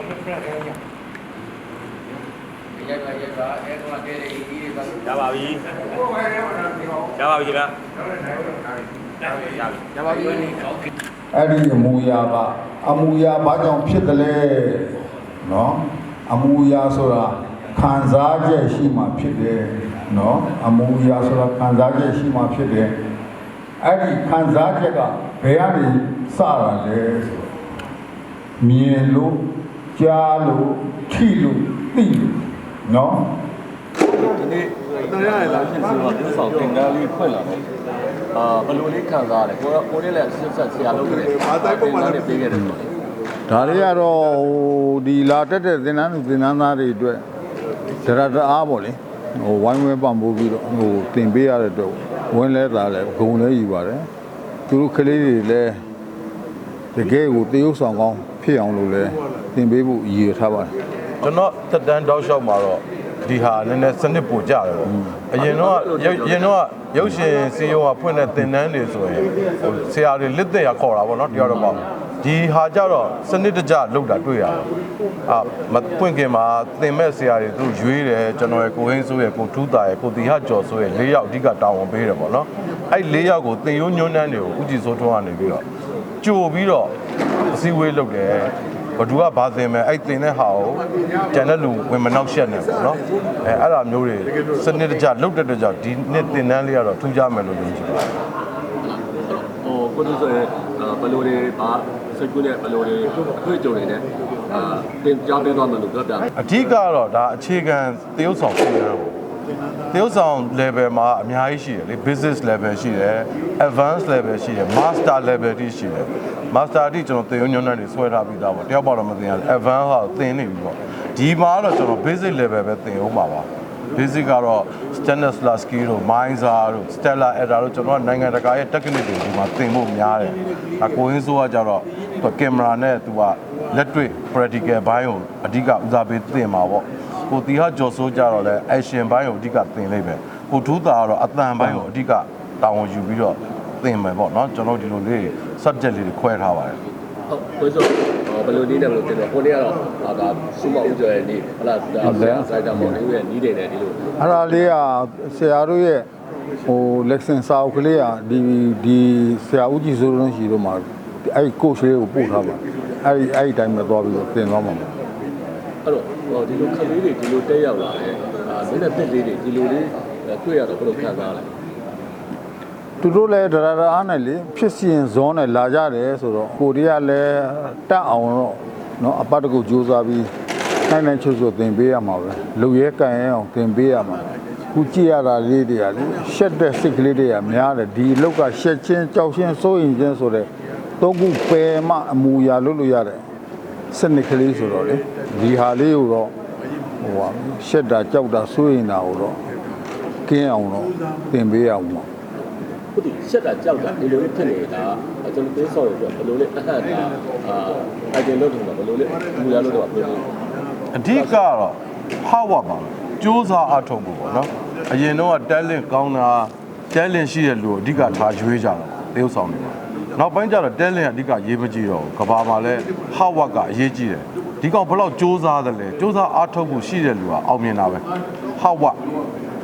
ရိုက်ပါရိုက်ပါအဲတော့ကဲလေးကြီးတွေပါရပါပြီရပါပြီခင်ဗျာရပါပြီရပါပြီကောင်းပြီအဲ့ဒီအမူအရာကအမူအရာဘာကြောင့်ဖြစ်တယ်လဲနော်အမူအရာဆိုတာခံစားချက်ရှိမှဖြစ်တယ်နော်အမူအရာဆိုတာခံစားချက်ရှိမှဖြစ်တယ်အဲ့ဒီခံစားချက်ကဘယ်ကနေစတာလဲဆိုတော့မြင်လို့ ကြားလို့ထိလို့သိလို့နော် ဒီနေ့တရားရလာဖြစ်ဆိုတော့ဒီဆောင်တင်တန်းလေးဖွင့်လာတော့အာဘယ်လိုလေးခံစားရလဲကိုကိုလေးလည်းဆက်ဆက်ဆရာလုပ်ခဲ့တယ်ဘာတိုင်းပုံမှန်လေးပေးခဲ့တယ်ပေါ့ ဒါတွေကတော့ဟိုဒီလာတက်တဲ့သင်္นานသူသင်္นานသားတွေအတွက်ဒရတအားပေါ့လေဟိုဝိုင်းဝဲပံ့ပိုးပြီးတော့ဟိုတင်ပေးရတဲ့အတွက်ဝင်းလဲသားလဲဂုံလဲယူပါတယ်သူတို့ကလေးတွေလည်းတကယ်ကိုတရုပ်ဆောင်ကောင်း ဖြစ်အောင်လို့လဲတင်ပေးဖို့ရည်ရွယ်ထားပါတယ်ကျွန်တော်တက်တန်းတောက်လျှောက်မှာတော့ဒီဟာနည်းနည်းစနစ်ပိုကြတယ်ပေါ့အရင်တော့ရုပ်အရင်တော့ရုပ်ရှင်စီယုံကဖွင့်တဲ့သင်တန်းတွေဆိုရင်ဟိုဆရာတွေလက်သက်ရခေါ်တာပေါ့နော်တရားတော်ပေါ့ဒီဟာကြတော့စနစ်တကျလောက်တာတွေ့ရတယ်အာမပွင့်ခင်မှာသင်မဲ့ဆရာတွေသူတို့ရွေးတယ်ကျွန်တော်ရဲ့ကိုဟင်းဆိုးရဲ့ကိုထူးတာရဲ့ကိုတီဟကျော်ဆိုရဲ့၄ယောက်အဓိကတာဝန်ပေးတယ်ပေါ့နော်အဲ့၄ယောက်ကိုသင်ရိုးညွန်းနှန်းတွေကိုဥကြည်စိုးထွန်းကနေပြီးတော့ကြိုပြီးတော့အ စည်းအဝေးလုပ်တယ်ဘဒူကဘာသင်မဲ့အဲ့သင်တဲ့ဟာကိုကျန်တဲ့လူဝင်မနှောက်ရှက်နေပေါ့နော်အဲအဲ့ဒါမျိုးတွေစနစ်တကျလုတ်တဲ့တဲ့ကြောင့်ဒီနှစ်သင်တန်းလေးကတော့ထူးခြားမယ်လို့ယုံကြည်ပါတယ်ဟိုကိုတို့ဆိုရင်ဘယ်လိုတွေဘာစိတ်ကူးနဲ့ဘယ်လိုတွေအတွေ့အကြုံတွေနဲ့အာတင်ကြားပေးသွားမယ်လို့ပြောပြတယ်အဓိကတော့ဒါအခြေခံသရုပ်ဆောင်သင်တ န်းပေါ့သရုပ်ဆောင် level မှာအများကြီးရှိတယ်လေ business level ရှိတယ် advanced level ရှိတယ် master level တိရှိတယ် master တိကျွန်တော်သင်ရုံညွှန်းတန်းတွေဆွဲထားပြီးသားပေါ့တယောက်ပေါက်တော့မသင်ရဘူး advanced ဟာသင်နေပြီပေါ့ဒီမှာကတော့ကျွန်တော် basic level ပဲသင်အောင်ပါပါ basic ကတော့ Stanislavski တို့ Mainzer တို့ Stella Adder တို့ကျွန်တော်ကနိုင်ငံတကာရဲ့ technique တွေဒီမှာသင်ဖို့များတယ်။အကိုရင်းစိုးကကြတော့သူကင်မရာနဲ့သူကလက်တွေ့ practical ဘိုင်းကိုအဓိကဦးစားပေးသင်မှာပေါ့။ ကိုတီဟာကျော်စိုးကြတော့လဲ action ဘိုင်းကိုအဓိကသင်လိုက်ပဲ။ကိုထူးတာကတော့အတန်ဘိုင်းကိုအဓိကတာဝန်ယူပြီးတော့သင်မယ်ပေါ့နော်ကျွန်တော်ဒီလိုလေး subject လေးတွေခွဲထားပါတယ်။ဟုတ်ကိုဆိုဘယ်လိုနည်းနဲ့ဘယ်လိုတင်တယ်ကိုလေးကတော့အာဒါစူမဦးကျော်ရဲ့နေဟလာဒါစိုက်တာမော်လေးရဲ့နီးတယ်နဲ့ဒီလိုအဲ့ဒါလေးကဆရာတို့ရဲ့ဟိုလက်ဆင်စာအုပ်ကလေးကဒီဒီဆရာဦးကြည်စိုးလုံးရှိတော့မှာအဲ့ဒီ coach လေးကိုပို့ထားပါအဲ့ဒီအဲ့ဒီတိုင်းပဲသွားပြီးတော့သင်သွားမှာပါ အဲ့တော့ဟိုဒီလိုခလေးတွေဒီလိုတက်ရောက်လာတယ်အာမင်းနဲ့တက်လေးတွေဒီလိုလေးတွေ့ရတော့ဘယ်လိုခံစားလဲ သူတို့လည်းဒရာဒရာအားနဲ့လေဖြစ်စီရင်ဇွန်နဲ့လာကြတယ်ဆိုတော့ကိုရီးယားလည်းတက်အောင်တော့เนาะအပတ်တကူကြိုးစားပြီးနိုင်နိုင်ချုပ်ချုပ်သင်ပေးရမှာပဲလူရဲကန်ရဲအောင်သင်ပေးရမှာခုကြည့်ရတာလေးတွေကလေရှက်တဲ့စိတ်ကလေးတွေကများတယ်ဒီလောက်ကရှက်ချင်းကြောက်ချင်းစိုးရင်ချင်းဆိုတဲ့သုံးခုပယ်မှအမူအရာလုပ်လို့ရတယ် စနစ်ကလေးဆိုတော့လေဒီဟာလေးကိုတော့ဟိုဟာရှက်တာကြောက်တာစိုးရင်တာကိုတော့ကင်းအောင်တော့သင်ပေးရအောင်ပါဟုတ်တယ်ရှက်တာကြောက်တာဒီလိုလေးဖြစ်နေတာကျွန်တော်သိဆောက်ရပြောဘယ်လိုလေးအဟန့်တာအာအကျဉ်းလို့ထင်တာဘယ်လိုလေးမူရလို့တော့ဘယ်လိုလေးအဓိကတော့ဟာဝါပါစူးစမ်းအထောက်ဖို့ပေါ့နော်အရင်တော့တက်လင့်ကောင်းတာတက်လင့်ရှိတဲ့လူကိုအဓိကထားရွေးကြတာတရုပ်ဆောင်နေပါ နောက်ပိုင်းကျတော့တက်လင့်ကအဓိကရေးမကြည့်တော့ဘူးကဘာမှာလဲဟာဝါကအရေးကြီးတယ်ဒီကောင်ဘယ်လောက်စူးစမ်းတယ်လဲစူးစမ်းအထောက်ဖို့ရှိတဲ့လူကအောင်မြင်တာပဲဟာဝါ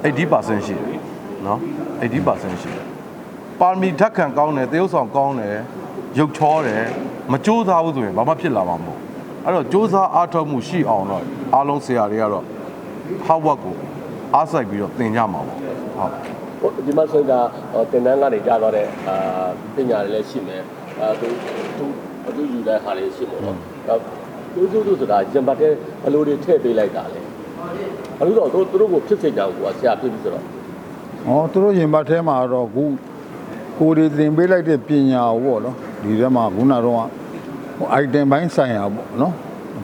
80%ရှိတယ်နော်80%ရှိတယ်ပါရမီဓာတ်ခံကောင်းတယ်တရုပ်ဆောင်ကောင်းတယ်ရုပ်ချောတယ်မကြိုးစားဘူးဆိုရင်ဘာမှဖြစ်လာမှာမဟုတ်ဘူးအဲ့တော့စ조사အားထုတ်မှုရှိအောင်တော့အားလုံးဆရာတွေကတော့ hard work ကိုအားစိုက်ပြီးတော့သင်ကြမှာပေါ့ဟုတ်ဟို ဒီမှာဆိုရင်ကတင်တန်းကနေကြားတော့တဲ့အာပညာတွေလည်းရှိမယ်အာသူသူအတူယူတဲ့ဟာတွေရှိမှာပေါ့သူသူသူဆိုတာဂျမ်ဘတ်တဲ့ဘလိုတွေထည့်ပေးလိုက်တာလေဘလို့တော့သူတို့ကိုဖြစ်စေကြဘူးကွာဆရာဖြစ်ပြီးဆိုတော့။ဩသူတို့ရင်ဘတ်ထဲမှာတော့ခုကိုယ်ဒီသင်ပေးလိုက်တဲ့ပညာကိုပေါ့နော်ဒီထဲမှာခုနတော့ဟို item ဘိုင်းဆိုင်ရာပေါ့နော်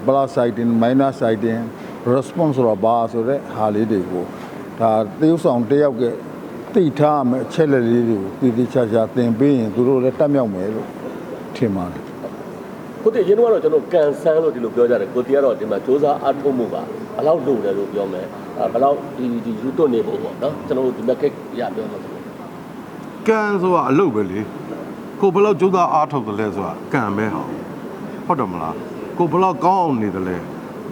plus item minus item response ဆိုတာဘာဆိုတဲ့ဟာလေးတွေကိုဒါသေုပ်ဆောင်တစ်ယောက်က သိထားရမယ်အချက်လက်လေးတွေကိုတည်တည်ချာချာသင်ပေးရင်သူတို့လည်းတတ်မြောက်မယ်လို့ထင်ပါတယ်ဟုတ်တယ်ရင်းတော့ကျွန်တော်ကန်ဆန်းလို့ဒီလိုပြောကြတယ်ကိုတီကတော့ဒီမှာစ조사အားထုတ်မှုပါဘယ်လောက်လုပ်တယ်လို့ပြောမယ်အာဘယ်လောက်ဒီဒီယူတွနေဖို့ပေါ့နော်ကျွန်တော်တို့ဒီမက်ကရပြောမှာဆိုကံဆိုတာအလုပ်ပဲလေကိုဘယ်လောက်ကြိုးစားအားထုတ်တယ်လဲဆိုတာကံပဲဟောဟုတ်တယ်မလားကိုဘလောက်ကောင်းအောင်နေတယ်လဲ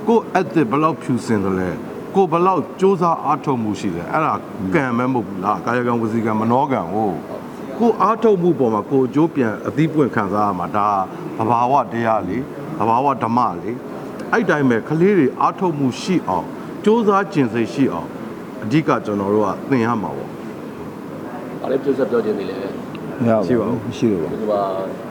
ကိုအက်တစ်ဘလောက်ဖြူစင်တယ်လဲ ကိုဘလောက်စူးစမ်းအားထုတ်မှုရှိတယ်အဲ့ဒါကံမဲမဟုတ်ဘူးလားကာယကံဝစီကံမနောကံဟုတ်ကိုအားထုတ်မှုပေါ်မှာကိုအကျိုးပြန်အသီးပွင့်ခံစားရမှာဒါသဘာဝတရားလေသဘာဝဓမ္မလေအဲ့တိုင်းပဲကလေးတွေအားထုတ်မှုရှိအောင်စူးစမ်းကျင်စိတ်ရှိအောင်အဓိကကျွန်တော်တို့ကသင်ရမှာပေါ့။ဒါလည်းပြောဆက်ပြောခြင်းနေလေမရဘူးရှိတယ်ပါဒီမှာ